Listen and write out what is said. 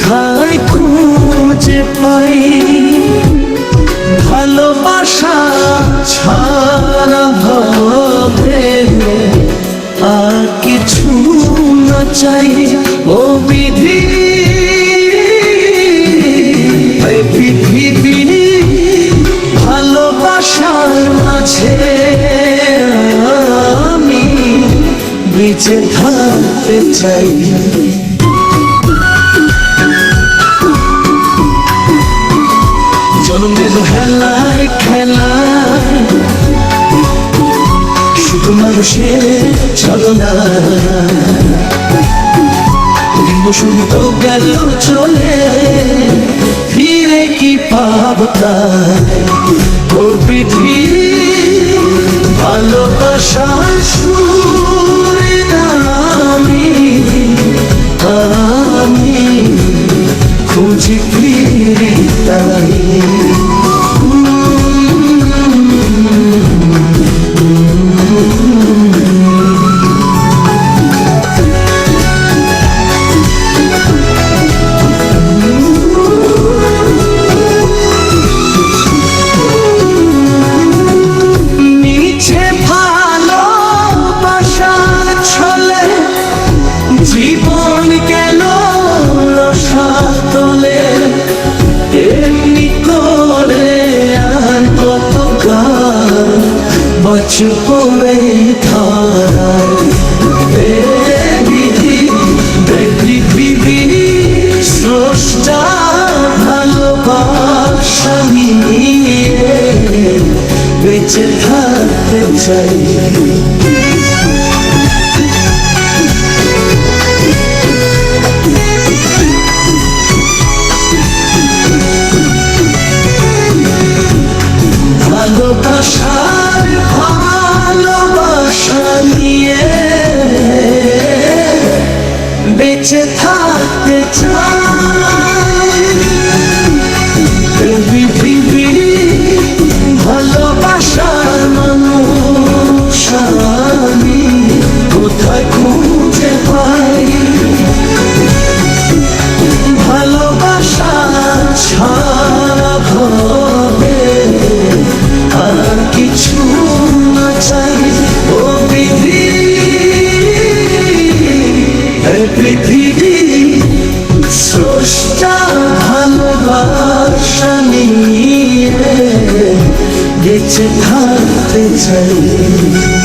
কোথায় খুঁজে পাই? ভালোবাসা ছাড়া হবে আর কিছু না চাই ও বিধি। পৃথিবী, ভালোবাসার মাঝে আমি বেঁচে থাকতে চাই। জন্ম দিল। হেলায় খেলায় শুধু মানুষের ছলনা। তো গেল চলে, ফিরে কি পাবো তাই? ওর পৃথিবী ভালোবাসা সুরে। ফিরে তাই বচপনে ধারায় বিধি পৃথিবী স্রষ্টা ভালোবাসা নিয়ে বেঁচে থাকতে চাই। বেঁচে পৃথিবী স্রষ্টা ভালোবাসা নিয়ে বেঁচে থাকতে চাই।